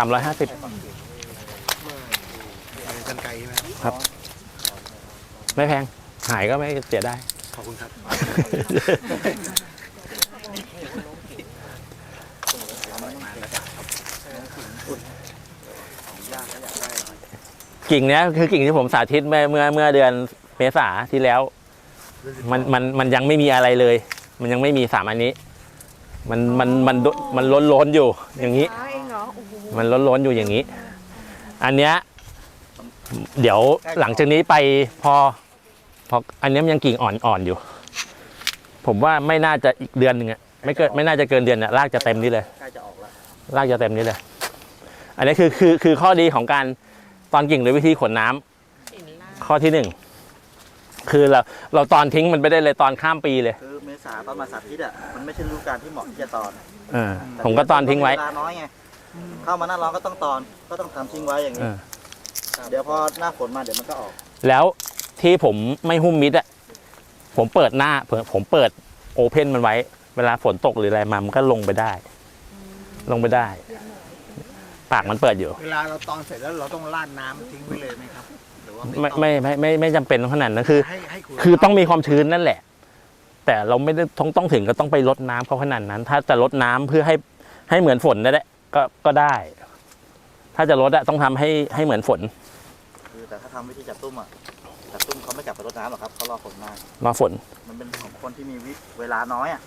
ามร้อยห้าสิบอะไรกันไกลใช่ไหมครับไม่แพง หายก็ไม่เสียได้ ขอบคุณครับ กิ่งเนี้ยคือกิ่งที่ผมสาธิตเมื่อเมื่อเมื่อเดือนเมษาที่แล้ว มันมันมันยังไม่มีอะไรเลย มันยังไม่มีสามอันนี้ มันมันมันมันล้นล้นๆอยู่อย่างนี้เอ มันล้นล้นๆอยู่อย่างนี้ อันเนี้ยเดี๋ยวหลังจากนี้ไปพอพออันเนี้ยมันยังกิ่งอ่อนอ่อนอยู่ ผมว่าไม่น่าจะอีกเดือนหนึ่งอะไม่เกินไม่น่าจะเกินเดือนอะรากจะเต็มนี้เลยใกล้จะออกแล้วรากจะเต็มนี้เลย อันนี้คือคือคือข้อดีของการตอนกิ่งหรือวิธีขนน้ำข้อที่หนึ่งคือเราเราตอนทิ้งมันไปได้เลยตอนข้ามปีเลยคือเมษาตอนมาสาธิตอะมันไม่ใช่ฤดูกาลที่เหมาะที่จะตอนอ่าผมก็ตอนทิ้งไว้เวลาน้อยไง เข้ามาหน้าร้อนก็ต้องตอน ก็ต้องทำทิ้งไว้อย่างนี้ อ่า เดี๋ยวพอหน้าฝนมาเดี๋ยวมันก็ออก แล้วที่ผมไม่หุ้มมิดอะผมเปิดหน้าผมผมเปิดโอเพนมันไว้ เวลาฝนตกหรืออะไรมามันก็ลงไปได้ ลงไปได้ ปากมันเปิดอยู่ เวลาเราตอนเสร็จแล้วเราต้องราดน้ำทิ้งไว้เลยไหมครับ หรือว่าไม่ต้องไม่ไม่ไม่ไม่จำเป็นขนาดนั้นคือ ให้ให้คุณคือต้องมีความชื้นนั่นแหละ แต่เราไม่ได้ต้องต้องถึงก็ต้องไปลดน้ำเขาขนาดนั้น ถ้าจะลดน้ำเพื่อให้ให้เหมือนฝนนั่นแหละ ก็ก็ได้ ถ้าจะลดอะต้องทำให้ให้เหมือนฝนคือแต่ถ้าทำวิธีจับตุ้มอะจับตุ้มเขาไม่จับไปรดน้ำหรอกครับเขารอฝนมา รอฝน มันเป็นของคนที่มีวิเวลาน้อยอะ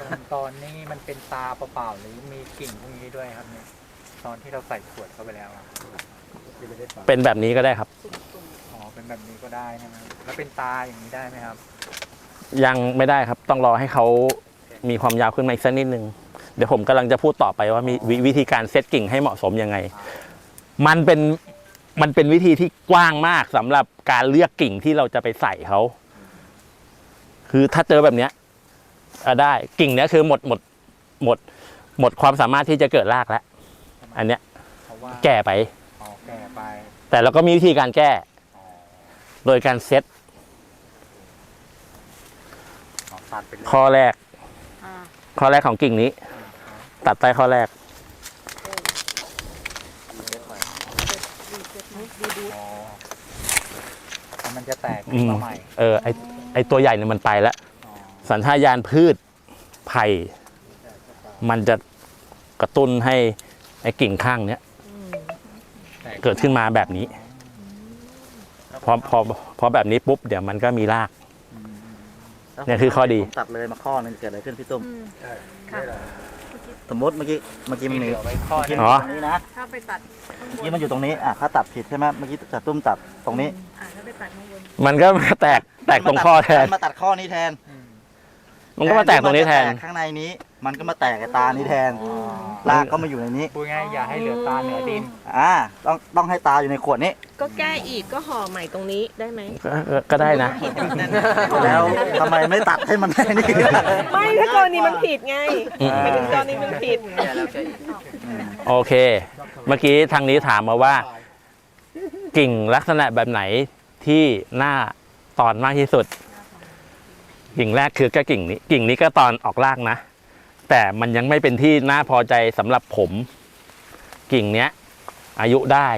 ตอนตอนนี้มันเป็นตาเปล่าๆหรือมีกลิ่นพวกนี้ด้วยครับเนี่ยตอนที่เราใส่ขวดเข้าไปแล้วอะเป็นแบบนี้ก็ได้ครับ อ๋อเป็นแบบนี้ก็ได้ใช่ไหมแล้วเป็นตาอย่างนี้ได้ไหมครับยังไม่ได้ครับ ต้องรอให้เขามีความยาวขึ้นมาอีกสักนิดนึงเดี๋ยวผมกำลังจะพูดต่อไปว่ามีวิวิธีการเซตกิ่งให้เหมาะสมยังไง มันเป็นมันเป็นวิธีที่กว้างมากสำหรับการเลือกกิ่งที่เราจะไปใส่เขา คือถ้าเจอแบบเนี้ยอะได้กิ่งเนี้ยคือหมดหมดหมด หมดความสามารถที่จะเกิดรากแล้วอันเนี้ยเพราะว่าแก่ไปอ๋อแก่ไปแต่เราก็มีวิธีการแก้อ๋อโดยการเซตอ๋อตัดไปเลยข้อแรกอ่าข้อแรกของกิ่งนี้ ตัดใต้ข้อแรกอ๋อแล้วมันจะแตกอืขึ้นมมาใหม่เออไอไอตัวใหญ่เนี่ยมันไปแล้วอ๋อสัญชาตญาณพืชไผ่มันจะกระตุ้นให้ไอกิ่งข้างเนี้ยแตกเกิดขึ้นมาแบบนี้ พอพอพอแบบนี้ปุ๊บเดี๋ยวมันก็มีรากถ้าผมเนี่ยคือข้อดี ผมตัดเลยมาข้อนึงเกิดอะไรขึ้นพี่ตุ้มอืมค่ะ สมมติเมื่อกี้เมื่อกี้มีมันเหมีลือไว้ข้อเมื่อหกี้นึงอ๋อมันอยู่ตรงนี้นะถ้าไปตัดข้างบเมื่อนกี้มันอยู่ตรงนี้อะถ้าตัดผิดใช่ไหมเมื่อกี้จับตุ้มตัดตรงนี้อ่าถ้าไปตัดข้างบนมันก็มาแตกแตกตรงข้อแทนมาตัดข้อนี้แทนอืมมันก็มาแตกตรงนี้แทนจะกข้างในนี้ มันก็มาแตกไอ้ตานี้แทนอ๋อรากก็มาอยู่ในนี้ พูดง่ายๆอย่าให้เหลือตาเหนือดิน อ่าต้องต้องให้ตาอยู่ในขวดนี้ ก็แก้อีกก็ห่อใหม่ตรงนี้ได้ไหม ก็ก็ก็ได้นะ แล้วทำไมไม่ตัดให้มันแค่นี้ ไม่ถ้ากรณีมันผิดไงอืม หมายถึงกรณีมันผิด โอเค เมื่อกี้ทางนี้ถามมาว่า กิ่งลักษณะแบบไหนที่หน้าตอนมากที่สุด กิ่งแรกคือก็กิ่งนี้ กิ่งนี้ก็ตอนออกรากนะ แต่มันยังไม่เป็นที่น่าพอใจสำหรับผม กิ่งเนี้ย อายุได้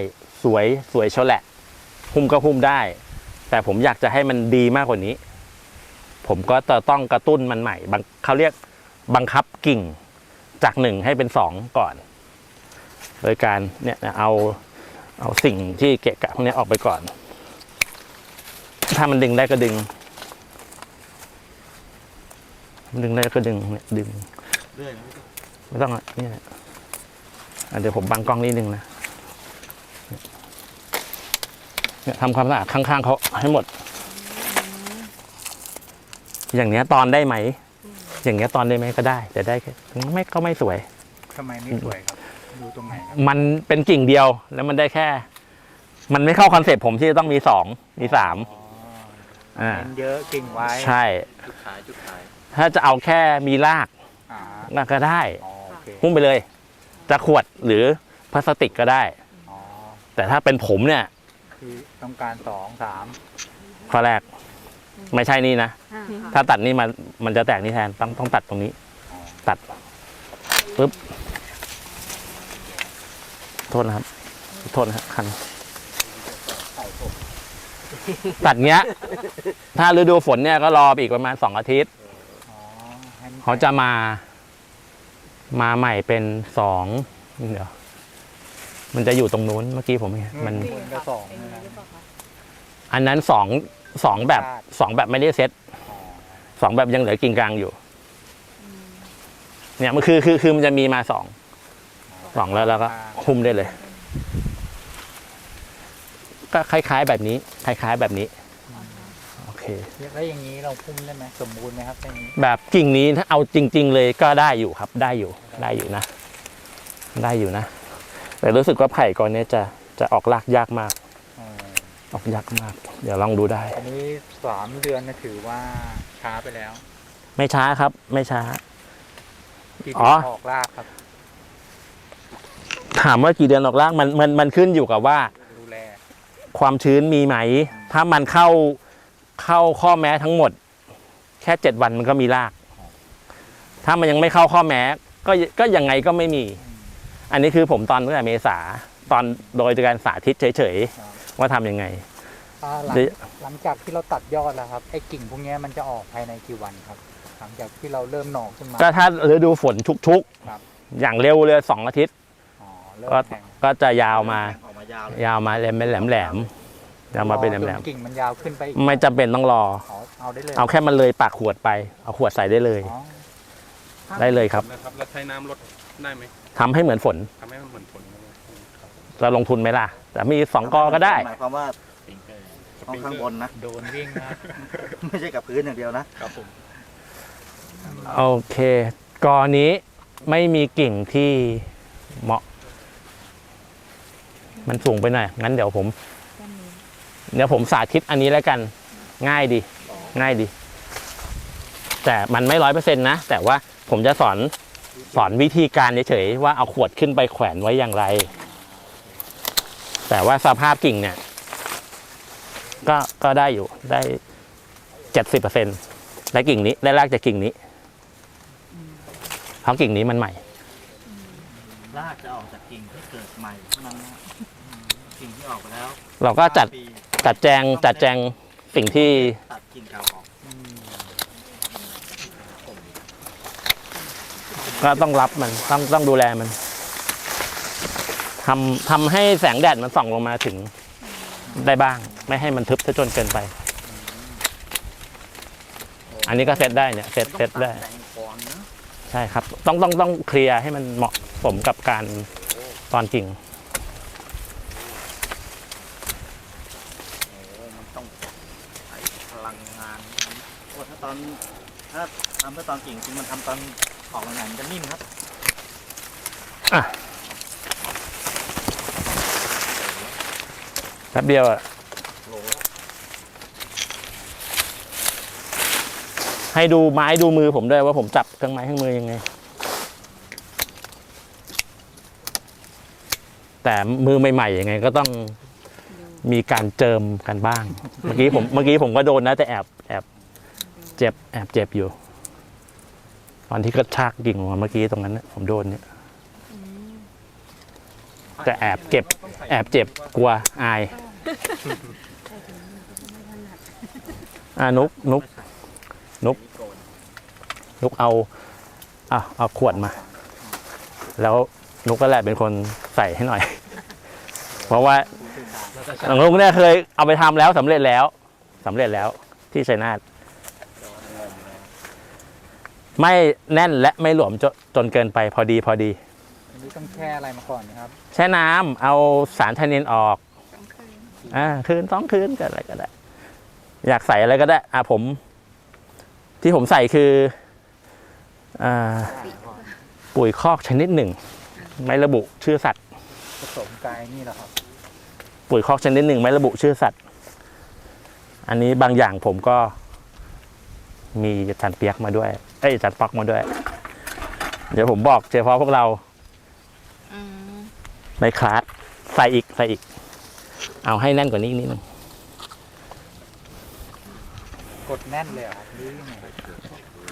สวยสวยเชยวแหละหุ้มก็หุ้มได้ แต่ผมอยากจะให้มันดีมากกว่านี้ ผมก็จะต้องกระตุ้นมันใหม่เขาเรียกบังคับกิ่งจากหนึ่งให้เป็นสองก่อน โดยการเนี่ยเอาเอาสิ่งที่เกะกะพวกนี้ออกไปก่อน ถ้ามันดึงได้ก็ดึง ดึงได้ก็ดึงเนี่ยดึง เรื่อยไม่ต้องอะนี่แหละอะเดี๋ยวผมบังกล้องนิดนึงนะเนี่ยทำความสะอาดข้างๆเขาให้หมด อย่างเนี้ยตอนได้ไหม อย่างเงี้ยตอนได้ไหมก็ได้ แต่ได้แค่ไม่ก็ไม่สวย ทำไมไม่สวยครับ ดูตรงไหนครับมันเป็นกิ่งเดียวแล้วมันได้แค่ มันไม่เข้าคอนเซ็ปต์ผมที่จะต้องมีสองมีสามอ๋ออ่าเน้นเยอะกิ่งไว้ ใช่ จุดขายจุดขาย ถ้าจะเอาแค่มีราก อ่าน่ะก็ได้ อ๋อโอเคหุ้มไปเลย จะขวดหรือพลาสติกก็ได้ อ๋อแต่ถ้าเป็นผมเนี่ยคือต้องการสองสามข้อแรก ไม่ใช่นี่นะ อ่าถ้าตัดนี่มันมันจะแตกนี่แทนต้องต้องตัดตรงนี้ ตัดปุ๊บโทษนะครับโทษนะครับคันตัดเงี้ย ถ้าฤดูฝนเนี่ยก็รอไปอีกประมาณสองอาทิตย์ อ๋อให้มันเขาจะมา มาใหม่เป็นสองเดี๋ยวมันจะอยู่ตรงนู้นเมื่อกี้ผมเห็นมันคนก็สองเลยนะ อันนั้นสองสองแบบสองแบบไม่ได้เซ็ตอ๋อสองแบบยังเหลือกิ่งกลางอยู่ เนี่ยมันคือคือคือมันจะมีมาสองสองแล้วแล้วก็คุมได้เลย ก็คล้าย ๆ แบบนี้ คล้าย ๆ แบบนี้โอ เค แล้วอย่างนี้เราพุ่มได้ไหมสมบูรณ์ไหมครับอย่างนี้แบบกิ่งนี้ถ้าเอาจริง ๆ เลยก็ได้อยู่ครับ ได้อยู่ได้อยู่นะ ได้อยู่นะ แต่รู้สึกว่าไผ่กอนเนี้ยจะจะออกรากยากมากอ๋อออกยากมาก เดี๋ยวลองดูได้ อันนี้สามเดือนนะถือว่าช้าไปแล้วไม่ช้าครับ ไม่ช้ากี่อ๋เดืออนออกรากครับถามว่ากี่เดือนออกรากมันมันมันขึ้นอยู่กับว่า ดูแลความชื้นมีไหม ถ้ามันเข้า เข้าข้อแม้ทั้งหมด แค่เจ็ดวันมันก็มีราก ถ้ามันยังไม่เข้าข้อแม้ ก็ก็ยังไงก็ไม่มี อันนี้คือผมตอนตั้งแต่เมษาตอนโดยการสาธิตเฉยๆว่าทำยังไงอ่าหลังเดี๋ยวหลังจากที่เราตัดยอดแล้วครับไอ้กิ่งพวกเนี้ยมันจะออกภายในกี่วันครับ หลังจากที่เราเริ่มหน่อขึ้นมา ก็ถ้าฤดูฝนชุกครับ ๆ อย่างเร็วเลยสองอาทิตย์ อ๋อเริ่มก็แทงก็จะยาวมา ออกมายาวเลย ยาวมาแหลมแหลมแหลม ยาวมาเป็นแหลมแหลมจกิ่งมันยาวขึ้นไปอีกไม่จำเป็นต้องรอ อ๋อเอาได้เลยเอาแค่มันเลยปากขวดไป เอาขวดใส่ได้เลย อ๋อได้เลยครับนะครับแล้วใช้น้ำลดได้ไหมทำให้เหมือนฝนทำให้มันเหมือนฝนไหมครับเราลงทุนไหมล่ะ แต่มีสองกอก็ได้ หมายความว่าห้องข้างบนนะ โดนวิ่งนะไม่ใช่กับพื้นอย่างเดียวนะ ครับผมโอเค กอนี้ไม่มีกิ่งที่เหมาะ มันสูงไปหน่อย งั้นเดี๋ยวผม เดี๋ยวผมสาธิตอันนี้แล้วกัน ง่ายดี ง่ายดี แต่มันไม่ร้อยเปอร์เซ็นต์นะ แต่ว่าผมจะสอนสอนวิธีการเฉยๆว่าเอาขวดขึ้นไปแขวนไว้อย่างไร แต่ว่าสภาพกิ่งเนี่ย ก็ก็ได้อยู่ได้เจ็ดสิบเปอร์เซ็นต์ได้กิ่งนี้ได้รากจากกิ่งนี้เพราะกิ่งนี้มันใหม่รากจะออกจากกิ่งที่เกิดใหม่เท่านั้นนะกิ่งที่ออกไปแล้ว เราก็จัดปี จัดแจงจัดแจงสิ่งที่ตัดกิ่งเก่าออกก็ต้องรับมันต้องต้องดูแลมันทำทำให้แสงแดดมันส่องลงมาถึงได้บ้าง ไม่ให้มันทึบซะจนเกินไป อันนี้ก็เซตได้เนี่ยเซตเซตได้แต่งก่อนนะใช่ครับ ต้องต้องต้องเคลียร์ให้มันเหมาะสมกับการตอนกิ่ง โอ้มันต้องใช้พลังงานโอ้ถ้าตอนถ้าทำเพื่อตอนกิ่งจริงมันทำตอนออกใหม่ๆมันจะนิ่มครับแป๊บเดียวอะโหลให้ดูไม้ดูมือผมด้วยว่าผมจับเครื่องไม้เครื่องมือยังไง แต่มือใหม่ๆยังไงก็ต้องมีการเจิมกันบ้าง เมื่อกี้ผมเมื่อกี้ผมก็โดนนะแต่แอบ เจ็บแอบเจ็บอยู่ ตอนที่กระชากกิ่งออกมาเมื่อกี้ตรงนั้นนะผมโดนเนี่ยแต่แอบเก็บ แอบเจ็บกลัวอายอ่านุกนุกนุกนุกเอาอะเอาขวดมา แล้วนุกก็แหละเป็นคนใส่ให้หน่อย เพราะว่านุกเนี่ยเคยเอาไปทำแล้วสำเร็จแล้วสำเร็จแล้วที่ชัยนาท ไม่แน่นและไม่หลวมจนจนเกินไปพอดีพอดี อันนี้ต้องแช่อะไรมาก่อนนะครับ แช่น้ำเอาสารไทนินออกอ่าคืนสองคืนก็อะไรก็ได้ อยากใส่อะไรก็ได้ อ่าผม ที่ผมใส่คืออ่าปุ๋ยคอกชนิดหนึ่ง ไม่ระบุชื่อสัตว์ ผสมกายนี่แหละครับ ปุ๋ยคอกชนิดหนึ่งไม่ระบุชื่อสัตว์ อันนี้บางอย่างผมก็มีอาจารย์เปียกมาด้วย เอ้ยอาจารย์ป๊อกมาด้วย เดี๋ยวผมบอกเฉพาะพวกเราในคลาสใส่อีกใส่อีก เอาให้แน่นกว่านี้อีกนิดนึงกดแน่นเลยเหรอครับหรือยังไง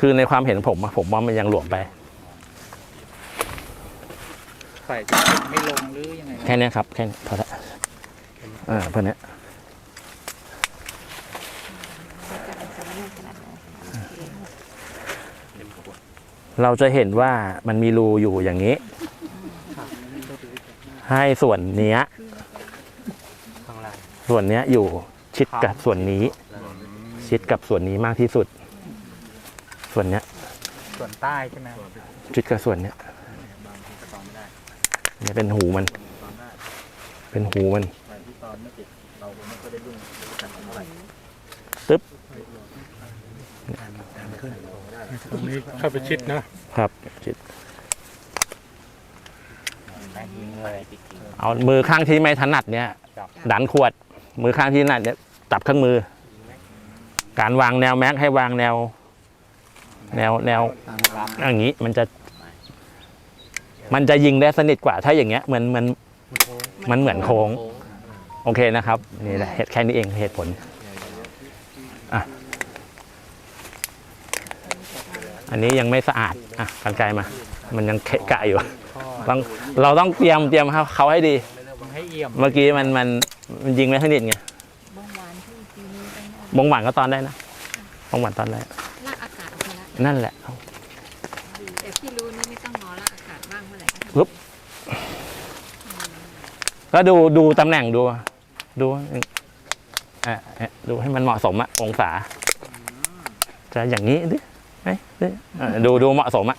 คือในความเห็นผมอะผมว่ามันยังหลวมไป ใส่จะไม่ลงหรือยังไงแค่เนี้ยครับแค่นี้พอละอ่าเพื่อนเนี้ย เราจะเห็นว่ามันมีรูอยู่อย่างนี้ ให้ส่วนเนี้ยข้างล่างส่วนเนี้ยอยู่ชิดกับส่วนนี้ ชิดกับส่วนนี้มากที่สุด ส่วนเนี้ยส่วนใต้ใช่ไหมชิดกับส่วนเนี้ยเนี่ยเป็นหูมัน เป็นหูมันตึ๊บ ตรงนี้เข้าไปชิดนะครับชิดยิงเลยเอามือข้างที่ไม่ถนัดเนี่ยจับดันขวด มือข้างที่ถนัดเนี่ยจับเครื่องมือ การวางแนวแม็กให้วางแนว แนวแนวอย่างนี้มันจะ มันจะยิงได้สนิทกว่า ถ้าอย่างเงี้ยเหมือนเหมือนมันเหมือนโค้ง โอเคนะครับ นี่แหละเหตุแค่นี้เองเหตุผลอะ อันนี้ยังไม่สะอาดอะกันไกลมา มันยังเกะกะอยู่ ต้องเราต้องเตรียมเตรียมเขาเขาให้ดี ให้เอี่ยมเมื่อกี้มันมันมันยิงไม่สนิทไงบางวันที่ปีนี้ไปนะบงหวานก็ตอนได้นะบงหวานตอนได้ลากอากาศออกมาแล้วนั่นแหละแต่พี่รู้นี่ไม่ต้องรอลากอากาศบ้างเมื่อไหร่ก็ทำปึ๊บก็ดูดูตำแหน่งดู ดูอะอะดูให้มันเหมาะสมอะองศา จะอย่างนี้ดิ ไหมดิอะดูดูเหมาะสมอะ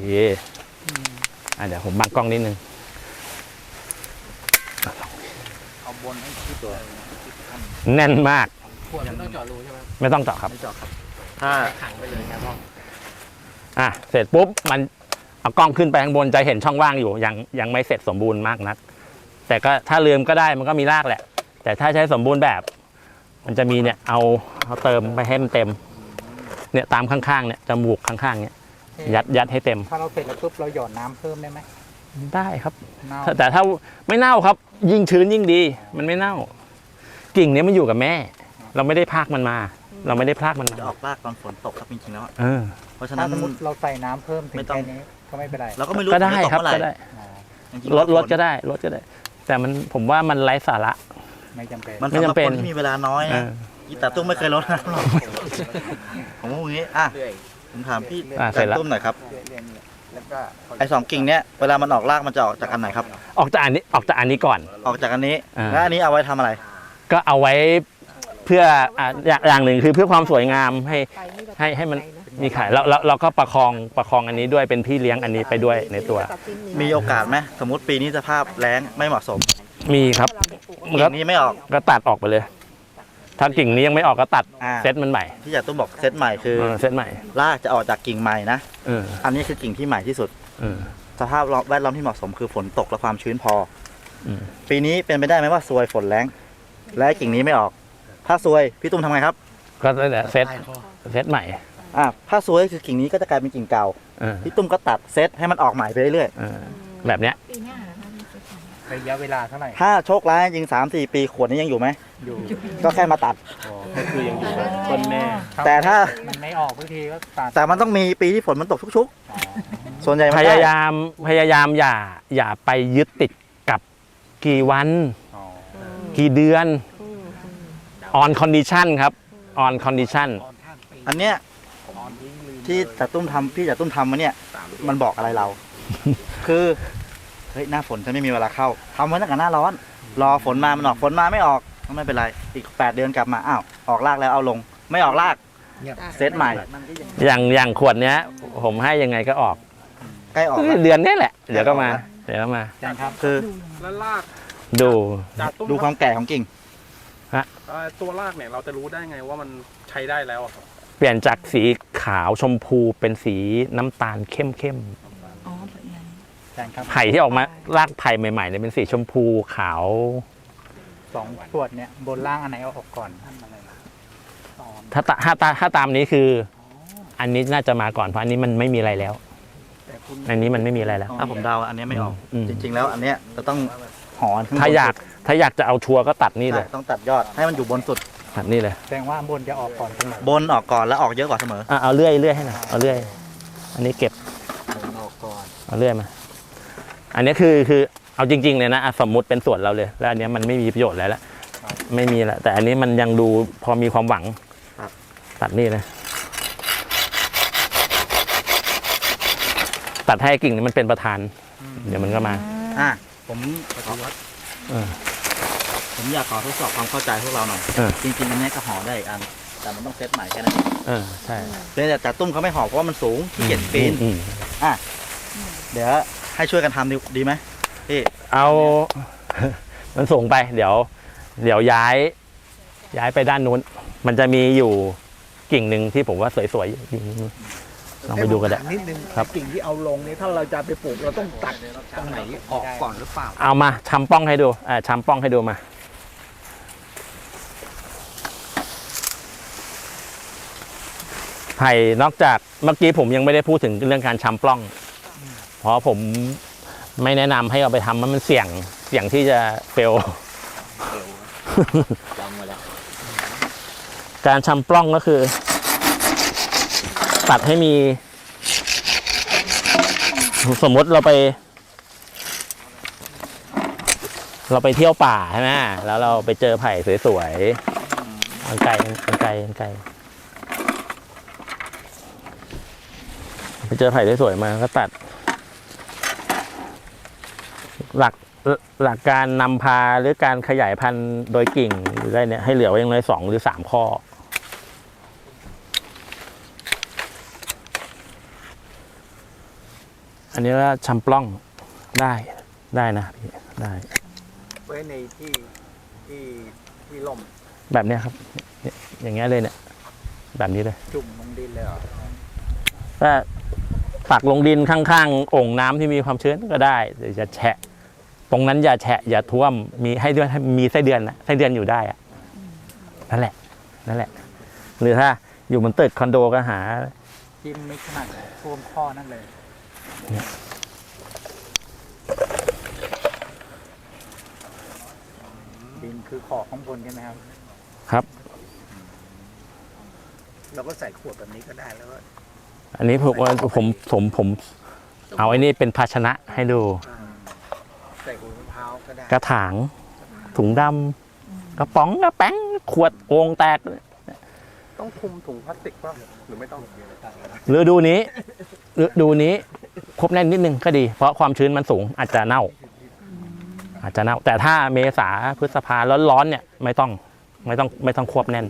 เย่อะเดี๋ยวผมบังกล้องนิดนึง เอาบนให้ที่ตัวแน่นมาก ขวดไม่ต้องเจาะรูใช่ไหมไม่ต้องเจาะครับ ไม่เจาะครับถ้าขังไปเลยครับพ่ออะเสร็จปุ๊บมันเอากล้องขึ้นไปข้างบนจะเห็นช่องว่างอยู่ยังยังไม่เสร็จสมบูรณ์มากนัก แต่ก็ถ้าลืมก็ได้มันก็มีรากแหละ แต่ถ้าใช้สมบูรณ์แบบ มันจะมีเนี่ยเอาเอาเติมไปให้มันเต็ม เนี่ยตามข้างๆเนี่ยจมูกข้างๆเนี่ยยัดยัดให้เต็ม ถ้าเราเสร็จแล้วปุ๊บเราหยอดน้ำเพิ่มได้ไหมได้ครับ เน่าถ้าแต่ถ้าไม่เน่าครับ ยิ่งชื้นยิ่งดี มันไม่เน่า กิ่งเนี้ยมันอยู่กับแม่ เราไม่ได้พากมันมา เราไม่ได้พากมันมาจะออกรากตอนฝนตกครับจริงๆแล้วเออ เพราะฉะถ้านั้น สมมติเราใส่น้ำเพิ่มถึงไม่ต้อง แค่นี้ก็ไม่เป็นไรเราก็ไม่รู้ก็ได้ฝนจะตครับเมื่อหก็ได้อ๋อจริงๆลดลดฝนก็ได้ลดก็ได้ แต่มันผมว่ามันไร้สาระ ไม่จำเป็น มันไม่สำหจำรับเป็นคนที่มีเวลาน้อยเอนะอ อีแต่ตุ้มไม่เคยลดน้ำหรอกผมว่าอย่างนี้อะผมถามพี่อะเสร็จแล้วตุ้มหน่อยครับแล้วก็ไอ้สองกิ่งเนี้ยเวลามันออกรากมันจะออกจากอันไหนครับ ออกจากอันนี้ออกจากอันนี้ก่อน ออกจากอันนี้อ่า แล้วอันนี้เอาไว้ทำอะไร ก็เอาไว้เพื่ออะอย่างอย่างหนึ่งคือเพื่อความสวยงามให้ ไปนี่เราให้ให้มัน ไปะมีขายแล้วเราเราก็ประคองประคองอันนี้ด้วยเป็นพี่เลี้ยงอันนี้ไปด้วยในตัวตัดทิ้งเนื้มีโอกาสไหมสมมติปีนี้สภาพแล้งไม่เหมาะสมมีครับเราไปปลูกมันก็ กิ่งนี้ไม่ออกก็ตัดออกไปเลย ถ้ากิ่งนี้ยังไม่ออกก็ตัดอ่า เซตมันใหม่ที่อยากตุ้มบอกเซตใหม่คือเออเซตใหม่รากจะออกจากกิ่งใหม่นะ เอออันนี้คือกิ่งที่ใหม่ที่สุด เออ สภาพแวดล้อมที่เหมาะสมคือฝนตกและความชื้นพออม ปีนี้เป็นไปได้ไหมว่าซวยฝนแรงและกิ่งนี้ไม่ออก ถ้าซวยพี่ตุ้มทำไงครับก็นั่นแหละเซตเซตใหม่อ่าถ้าซวยคือกิ่งนี้ก็จะกลายเป็นกิ่งเก่าเออพี่ตุ้มก็ตัดเซตให้มันออกใหม่ไปเรื่อยเออแบบเนี้ย ปีหน้าเหรอคะมีเซ็ตใหม่ระยะเวลาเท่าไหร่ ๆถ้าโชคร้ายจริงสามสี่ปีขวดนี้ยังอยู่ไหม อยู่ก็แค่มาตัดก็คือยังอยู่ต้นแม่แต่ถ้ามันไม่ออกทุกทีก็ตัดแต่มันต้องมีปีที่ฝนมันตกชุกอ๋อๆ ส่วนใหญ่มันพได้ยายามพยายามอย่าอย่าไปยึดติดกับกี่วัน อ๋อกี่เดือนอืมอืม on condition ครับ on condition อันเนี้ยที่จัดตุ้มทำพี่จัดตุ้มทำมาเนี่ย มันบอกอะไรเรา คือเฮ้ยหน้าฝนฉันไม่มีเวลาเข้าทำไว้ตั้งแต่หน้าร้อน รอฝนมามันออกฝนมาไม่ออกก็ ไม่เป็นไร อีกแปดเดือนกลับมา อ้าว ออกรากแล้วเอาลง ไม่ออกราก เซตใหม่ อย่างอย่างขวดเนี้ย ผมให้ยังไงก็ออก ใกล้ออกแล้ว เดือนนี้แหละ เดี๋ยวก็มา เดี๋ยวก็มา อาจารย์ครับ คือแล้วรากดูจากตุ้มดูความแก่ของกิ่ง เอ่อตัวรากเนี่ยเราจะรู้ได้ไงว่ามันใช้ได้แล้วอะครับเปลี่ยนจากสีขาวชมพูเป็นสีน้ำตาลเข้มเข้มอ๋อแบบนั้นอาจารย์ครับ ๆไผ่ที่ออกมา รากไผ่ใหม่ๆเนี่ยเป็นสีชมพูขาว สองขวดเนี่ยบนล่างอันไหนเอาออกก่อนถ้าตาถ้าตาถ้าตามนี้คือ อันนี้น่าจะมาก่อนเพราะอันนี้มันไม่มีอะไรแล้ว อันนี้มันไม่มีอะไรแล้ว ถ้าผมเดาอันเนี้ยไม่ออก อืม จริง ๆ แล้วอันเนี้ยจะต้องหอนข้งบนถ้าอยากถ้าอยากจะเอาชัวร์ก็ตัดนี่เลย ใช่ต้องตัดยอดให้มันอยู่บนสุด ตัดนี่เลย แสดงว่าบนจะออกก่อนเสมอบนออกก่อนแล้วออกเยอะกว่าเสมอ อะเอาเลื่อยเลื่อยให้หน่อยเอาเลื่อย อันนี้เก็บ ออกก่อน เอาเลื่อยมา อันนี้คือคือ เอาจริง ๆ เลยนะอะสมมุติเป็นส่วนเราเลย แล้วอันเนี้ยมันไม่มีประโยชน์แล้วละไม่มีละแต่อันนี้มันยังดูพอมีความหวังครับตัดนี่เลยตัดให้กิ่งนี้มันเป็นประธาน เดี๋ยวมันก็มาอะผมเออผมอยากขอทดสอบความเข้าใจพวกเราหน่อยเออจริงๆอันนี้ก็ห่อได้อีกอันแต่มันต้องเซตใหม่แค่นั้นเองเออใช่เพียงแต่แต่ตุ้มเขาไม่ห่อเพราะว่ามันสูงขี้เกียจปีนอืมเดี๋ยวให้ช่วยกันทำดีดีไหมพี่ เอา มันส่งไป เดี๋ยว เดี๋ยวย้าย ย้ายไปด้านนู้น มันจะมีอยู่กิ่งหนึ่งที่ผมว่าสวยๆอยู่กิ่งนึงลองไปดูกันได้ถามนิดนึงครับ กิ่งที่เอาลงนี้ถ้าเราจะไปปลูกเราต้องตัดตรงไหนออกก่อนหรือเปล่า เอามาชำป้องให้ดูอ่าชำป้องให้ดูมา ไผ่นอกจากเมื่อกี้ผมยังไม่ได้พูดถึงเรื่องการชำปล้อง เพราะผม ไม่แนะนำให้เอาไปทำมันมันเสี่ยงเสี่ยงที่จะเฟลการชำปล้องก็คือ ตัดให้มี สมมติเราไป เราไปเที่ยวป่าใช่ไหมแล้วเราไปเจอไผ่สวยๆมันไกลมันไกลมันไกลไปเจอไผ่สวยๆมาก็ตัด หลักหลักการนำพาหรือการขยายพันธุ์โดยกิ่งหรืออะไรเนี่ยให้เหลือไว้อย่างน้อยสองหรือสามข้อ อันนี้ว่าชำปล้องได้ได้นะพี่ได้ ไว้ในที่ที่ที่ล่มแบบเนี้ยครับเนี่ยอย่างเงี้ยเลยเนี่ย แบบนี้เลยจุ่มลงดินเลยเหรอถ้าปักลงดินข้างๆโอ่งน้ำที่มีความชื้นก็ได้หรือจะแฉะ ตรงนั้นอย่าแฉะอย่าท่วมมีให้ด้วยให้มีไส้เดือนนะไส้เดือนอยู่ได้อะนั่นแหละ นั่นแหละ หรือถ้าอยู่บนตึกคอนโดก็หาจิ้มไม่ขนาดท่วมข้อนั่นเลย ดินคือขอบข้างบนใช่ไหมครับเราก็ใส่ขวดแบบนี้ก็ได้แล้วก็อันนี้ผมว่าผมผมผม เอาไอ้นี่เป็นภาชนะให้ดู อ่าใส่ขวดมะพร้าว ก็ได้กระถาง ถุงดำกระป๋องกระแป้งขวดโอ่งแตก ต้องคลุมถุงพลาสติกป่ะหรือไม่ต้องฤดูนี้ฤดูนี้ครบแน่นนิดนึงก็ดี เพราะความชื้นมันสูงอาจจะเน่า อาจจะเน่า แต่ถ้าเมษาพฤษภาร้อนๆเนี่ยไม่ต้องไม่ต้องไม่ต้องควบแน่น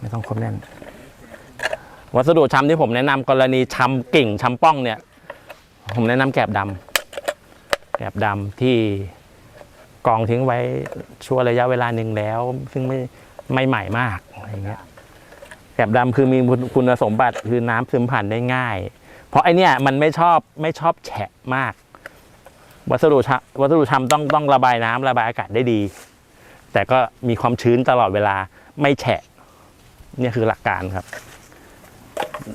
ไม่ต้องควบแน่น วัสดุชำที่ผมแนะนำกรณีชำกิ่งชำป้องเนี่ย ผมแนะนำแกบดำ แกบดำที่กองทิ้งไว้ชั่วระยะเวลาหนึ่งแล้ว ซึ่งไม่ไม่ใหม่มากอะไรเงี้ยแกบดำคือมีคุณคุณสมบัติคือน้ำซึมผ่านได้ง่าย เพราะไอเนี้ยมันไม่ชอบไม่ชอบแฉะมาก วัสดุชำวัสดุชำต้องต้องระบายน้ำระบายอากาศได้ดี แต่ก็มีความชื้นตลอดเวลาไม่แฉะเนี่ยคือหลักการครับ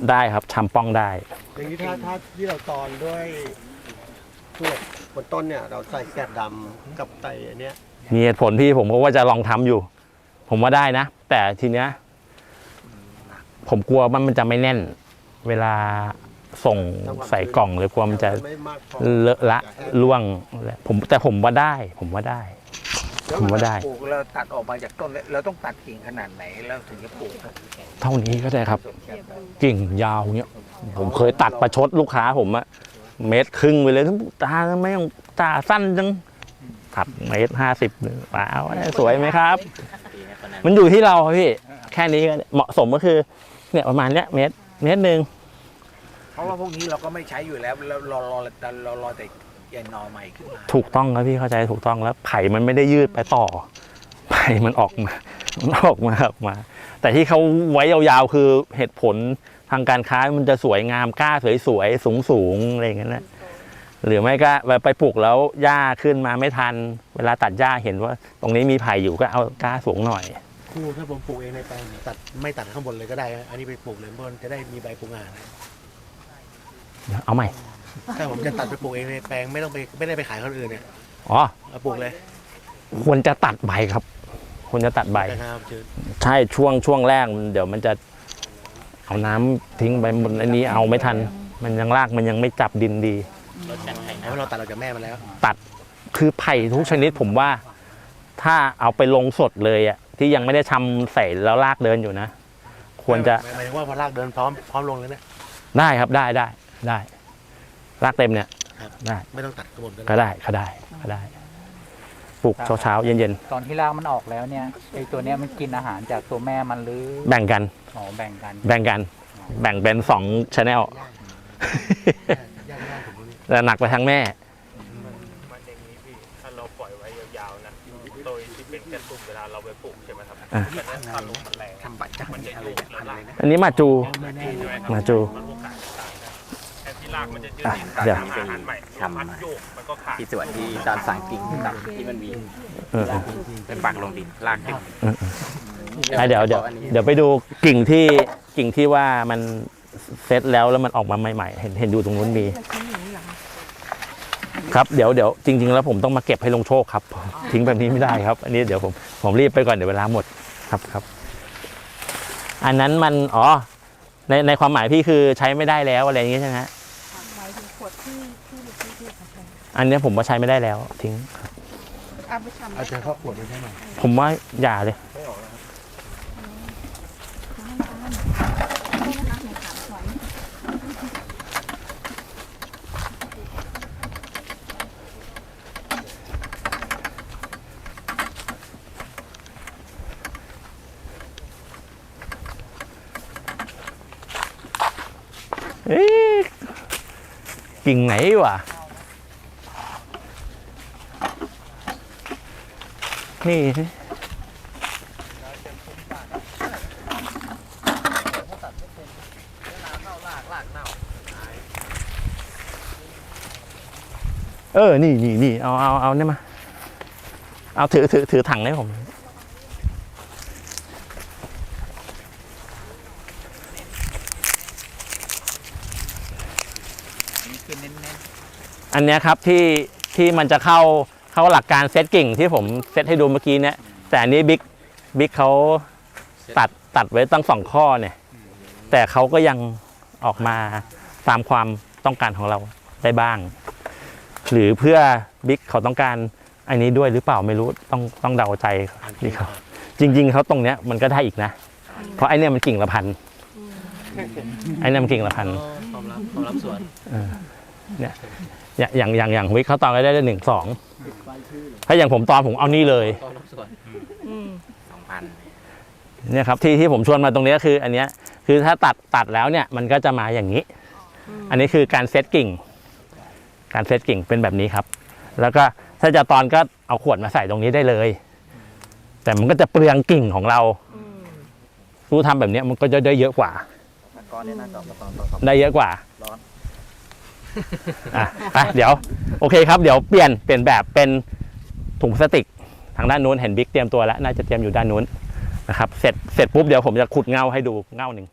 ได้ครับชำป้องได้อย่างนี้ถ้าถ้าที่เราตอนด้วยพวก บนต้นเนี่ยเราใส่แกบดำกับไตอันเนี้ยมีเหตุผลที่ผมก็ว่าจะลองทำอยู่ ผมว่าได้นะ แต่ทีเนี้ย ผมกลัวมันมันจะไม่แน่น เวลาส่งใส่กล่องหรือกลัวมันจะไม่มากพอเลอะละล่วงผมแต่ผมว่าได้ ผมว่าได้ ผมว่าได้ ปลูกเราตัดออกมาจากต้นแล้วเราต้องตัดกิ่งขนาดไหนแล้วถึงจะปลูกครับเท่านี้ก็ได้ครับ กิ่งยาวเนี้ย ผมเคยตัดประชดลูกค้าผมอะ เมตรครึ่งไปเลยตาไม่ต้องตาสั้นจังตัดเมตรห้าสิบว้าวสวยไหมครับ มันอยู่ที่เราครับพี่ แค่นี้ก็เหมาะสมก็คือ เนี่ยประมาณเนี้ยเมตรเมตรหนึ่งเพราะว่าพวกนี้เราก็ไม่ใช้อยู่แล้วเรารอรอรอรอรอแต่ใหญ่หนอใหม่ขึ้นมาถูกต้องครับพี่เข้าใจถูกต้องแล้วไผ่มันไม่ได้ยืดไปต่อไผ่มันออกมามันออกมาออกมา แต่ที่เขาไว้ยาวๆคือเหตุผล ทางการค้ามันจะสวยงามกล้าสวยๆสูงๆอะไรอย่างเงี้ยนะหรือไม่ก็ไปปลูกแล้วหญ้าขึ้นมาไม่ทัน เวลาตัดหญ้าเห็นว่า ตรงนี้มีไผ่อยู่ก็เอากล้าสูงหน่อยครูถ้าผมปลูกเองในแปลงตัดไม่ตัดข้างบนเลยก็ได้ อันนี้ไปปลูกเลยบนจะได้มีใบปลูกงานเอาใหม่ถ้าผมจะตัดไปปลูกเองในแปลงไม่ต้องไปไม่ได้ไปขายคนอื่นเนี่ยอ๋อเอาปลูกเลย ควรจะตัดใบครับควรจะตัดใบแต่งามชื้นใช่ช่วงช่วงแรกมันเดี๋ยวมันจะ เอาน้ำทิ้งไปบนอันนี้เอาไม่ทัน มันยังรากมันยังไม่จับดินดีรถจัดไถเพราะเราตัดเราจากแม่มาแล้วคือไผ่ทุกชนิดผมว่า ถ้าเอาไปลงสดเลยอะที่ยังไม่ได้ทำใส่แล้วลากเดินอยู่นะ ควรจะหมายถึงว่าพอลากเดินพร้อมพร้อมลงเลยเนี่ยได้ครับได้ได้ได้ลากเต็มเนี่ยครับได้ไม่ต้องตัดกระบวนกันก็ได้ก็ได้ก็ได้ปลูกเช้าเช้าๆเย็นเย็นตอนที่รากมันออกแล้วเนี่ยไอตัวเนี้ยมันกินอาหารจากตัวแม่มันหรือๆแบ่งกัน อ๋อแบ่งกัน แบ่งกัน แบ่งเป็นสองชแนลยากๆผมรู้นี่แต่หนักไปทางแม่มันอย่างนี้พี่ถ้าเราปล่อยไว้ยาวๆนะโดยที่เป็นแค่ตุ่มเวลาเราไปปลูกใช่ไหมครับอะแต่ถ้าถ้าลมมันแรงทำบัตรจักมันจะอะไรโยกนะแล้วอะไรลากนะอันนี้มาจูไม่แน่ใช่ไหมครับมาจูมันโอกาสต่างกันแทนที่รากมันจะยืดอะติดตอนเดี๋ยวนี้อาไปหารใหม่ทำมันโยกมันก็ขาดที่สวนที่ตอนสั่งกิ่งต่ำที่มันมีเออเป็นปักลงดินลากขึ้นเออเอออะเดี๋ยวเดี๋ยวเดี๋ยวไปดูกิ่งที่กิ่งที่ว่ามันเซตแล้วแล้วมันออกมาใหม่ๆ เห็นเห็นดูตรงนู้นมี ครับเดี๋ยวเดี๋ยวจริง ๆ แล้วผมต้องมาเก็บให้ลงโชคครับ ทิ้งแบบนี้ไม่ได้ครับ อันนี้เดี๋ยวผมผมรีบไปก่อนเดี๋ยวเวลาหมดครับครับ อันนั้นมันอ๋อในในความหมายพี่คือใช้ไม่ได้แล้วอะไรอย่างงี้ใช่ไหมฮะหมายถึงขวดที่ที่ที่ที่เขาใช้อันเนี้ยผมว่าใช้ไม่ได้แล้ว ทิ้ง เอาไปทำเอาเจอข้าวขวดด้วยใช่ไหมผมว่าอย่าเลย เอ๊ะกิ่งไหนวะ นี่สิ เออ นี่นี่นี่เอาเอาเอาเนี่ยมา เอาถือถือถือถังให้ผม นี่คือเน้นอันเนี้ยครับที่ที่มันจะเข้าเข้าหลักการเซตกิ่งที่ผมเซตให้ดูเมื่อกี้เนี่ย แต่อันนี้บิ๊กบิ๊กเขาตัดตัดไว้ตั้งสองข้อเนี่ย แต่เขาก็ยังออกมาตามความต้องการของเราได้บ้าง หรือเพื่อบิ๊กเขาต้องการอันนี้ด้วยหรือเปล่าไม่รู้ต้องต้องเดาใจพี่เขาจริง ๆเขาตรงเนี้ยมันก็ได้อีกนะ เพราะไอเนี้ยมันกิ่งละพันไอเนี้ยมันกิ่งละพันความรับความรับส่วนอย่างอย่างอย่างอย่างวิกเขาตอนก็ได้ได้หนึ่งสองถ้าอย่างผมตอนผมเอานี่เลยความรับส่วนอืมสองพันเนี่ยครับที่ที่ผมชวนมาตรงเนี้ยคือ อันเนี้ยคือถ้าตัดตัดแล้วเนี่ยมันก็จะมาอย่างนี้ อันนี้คือการเซตกิ่ง การเซตกิ่งเป็นแบบนี้ครับ แล้วก็ถ้าจะตอนก็เอาขวดมาใส่ตรงนี้ได้เลย แต่มันก็จะเปลืองกิ่งของเราอืมรู้ทำแบบเนี้ยมันก็จะได้เยอะกว่าก้อนนี้น่าจะเอามาตอนตอนตอนได้เยอะกว่าร้อนอะไปเดี๋ยว โอเคครับ เดี๋ยวเปลี่ยนเปลี่ยนแบบเป็นถุงพลาสติก ทางด้านนู้นเห็นบิ๊กเตรียมตัวแล้ว น่าจะเตรียมอยู่ด้านนู้นนะครับ เสร็จเสร็จปุ๊บเดี๋ยวผมจะขุดเงาให้ดูเงาหนึ่ง